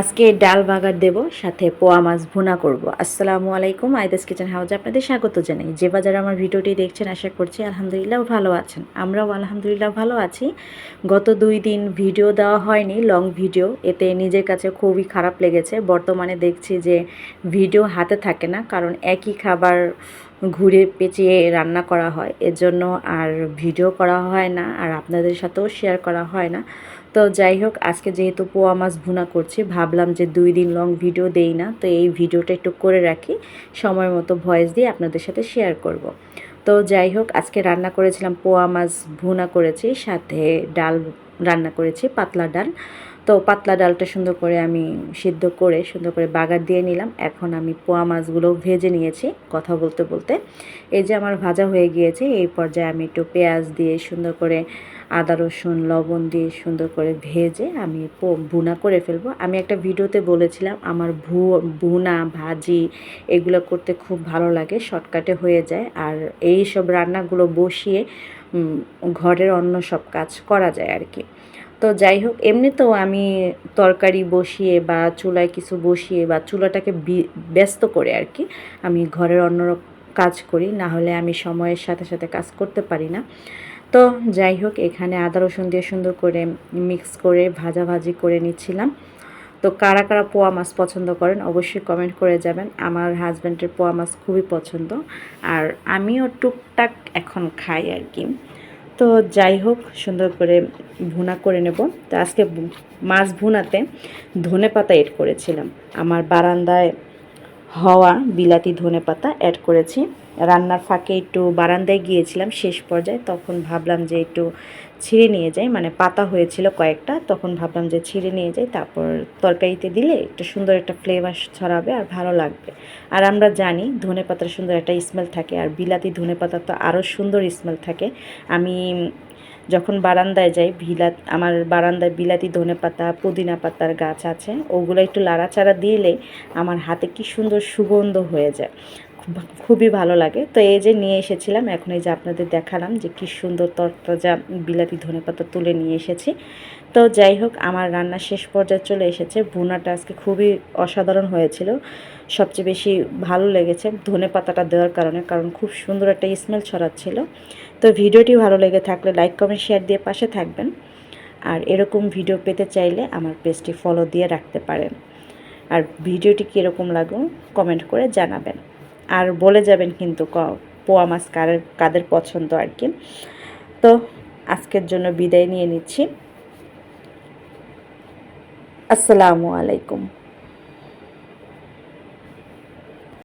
আজকে ডাল বাগার দেব, সাথে পোয়া মাছ ভুনা করব। আসসালামু আলাইকুম আইদাস কিচেন হাউজে আপনাদের স্বাগত জানাই। যে বাজারে আমার ভিডিওটি দেখছেন, আশা করছি আলহামদুলিল্লাহ ভালো আছেন। আমরাও আলহামদুলিল্লাহ ভালো আছি। গত দুই দিন ভিডিও দেওয়া হয়নি, লং ভিডিও। এতে নিজের কাছে খুবই খারাপ লেগেছে। বর্তমানে দেখছি যে ভিডিও হাতে থাকে না, কারণ একই খাবার ঘুরে পেঁচিয়ে রান্না করা হয়। এর জন্য আর ভিডিও করা হয় না, আর আপনাদের সাথেও শেয়ার করা হয় না। তো যাই হোক, আজকে যেহেতু পোয়া মাছ ভুনা করছি, ভাবলাম যে দুই দিন লং ভিডিও দেই না, তো এই ভিডিওটা একটু করে রাখি। সময় মতো ভয়েস দিয়ে আপনাদের সাথে শেয়ার করব। তো যাই হোক, আজকে রান্না করেছিলাম, পোয়া মাছ ভুনা করেছি, সাথে ডাল রান্না করেছি, পাতলা ডাল। তো পাতলা ডালটা সুন্দর করে আমি সিদ্ধ করে, সুন্দর করে বাগার দিয়ে নিলাম। এখন আমি পোয়া মাছগুলো ভেজে নিয়েছি, কথা বলতে বলতে। এই যে আমার ভাজা হয়ে গিয়েছে, এই পর্যায়ে আমি একটু পেঁয়াজ দিয়ে সুন্দর করে আদা, রসুন, লবণ দিয়ে সুন্দর করে ভেজে আমি বুনা করে ফেলব। আমি একটা ভিডিওতে বলেছিলাম, আমার ভু বুনা ভাজি এগুলো করতে খুব ভালো লাগে, শর্টকাটে হয়ে যায়। আর এই সব রান্নাগুলো বসিয়ে ঘরের অন্য সব কাজ করা যায় আর কি। তো যাই হোক, এমনিতেও আমি তরকারি বসিয়ে বা চুলায় কিছু বসিয়ে বা চুলাটাকে ব্যস্ত করে আর কি, আমি ঘরের অন্য কাজ করি। না হলে আমি সময়ের সাথে সাথে কাজ করতে পারি না। তো যাই হোক, এখানে আদা, রসুন দিয়ে সুন্দর করে মিক্স করে ভাজাভাজি করে নিচ্ছিলাম। তো কারা কারা পোয়া মাছ পছন্দ করেন অবশ্যই কমেন্ট করে যাবেন। আমার হাজব্যান্ডের পোয়া মাছ খুবই পছন্দ আর আমিও টুকটাক এখন খাই আর কি। তো যাই হোক, সুন্দর করে ভুনা করে নেব। তো আজকে মাছ ভুনাতে ধনে পাতা এড করেছিলাম। আমার বারান্দায় হওয়া বিলাতি ধনে পাতা অ্যাড করেছি। রান্নার ফাঁকে একটু বারান্দায় গিয়েছিলাম শেষ পর্যায়ে, তখন ভাবলাম যে একটু ছিঁড়ে নিয়ে যাই মানে পাতা হয়েছিল কয়েকটা, তখন ভাবলাম যে ছিঁড়ে নিয়ে যাই, তারপর তরকারিতে দিলে একটু সুন্দর একটা ফ্লেভার ছড়াবে আর ভালো লাগবে। আর আমরা জানি ধনে পাতার সুন্দর একটা স্মেল থাকে, আর বিলাতি ধনে পাতার তো আরও সুন্দর স্মেল থাকে। আমি যখন বারান্দায় যাই, ভিলা, আমার বারান্দায় বিলাতি ধনে পাতা, পুদিনা পাতার গাছ আছে, ওগুলো একটু লাড়াচাড়া দিলে আমার হাতে কি সুন্দর সুগন্ধ হয়ে যায়। খুবই ভালো লাগে। তো এই যে নিয়ে এসেছিলাম, এখন এই যে আপনাদের দেখালাম যে কী সুন্দর তরতাজা বিলাতি ধনে পাতা তুলে নিয়ে এসেছি। তো যাই হোক, আমার রান্না শেষ পর্যায়ে চলে এসেছে। ভুনাটা আজকে খুবই অসাধারণ হয়েছিল। সবচেয়ে বেশি ভালো লেগেছে ধনে পাতাটা দেওয়ার কারণে, কারণ খুব সুন্দর একটা স্মেল ছড়াচ্ছিল। তো ভিডিওটি ভালো লেগে থাকলে লাইক কমেন্ট শেয়ার দিয়ে পাশে থাকবেন। আর এরকম ভিডিও পেতে চাইলে আমার পেজটি ফলো দিয়ে রাখতে পারেন। আর ভিডিওটি কীরকম লাগল কমেন্ট করে জানাবেন। আর বলে যাবেন কিন্তু পোয়া মাছ কারের কাদের পছন্দ আর কি। তো আজকের জন্য বিদায় নিয়ে নিচ্ছি। আসসালামু আলাইকুম।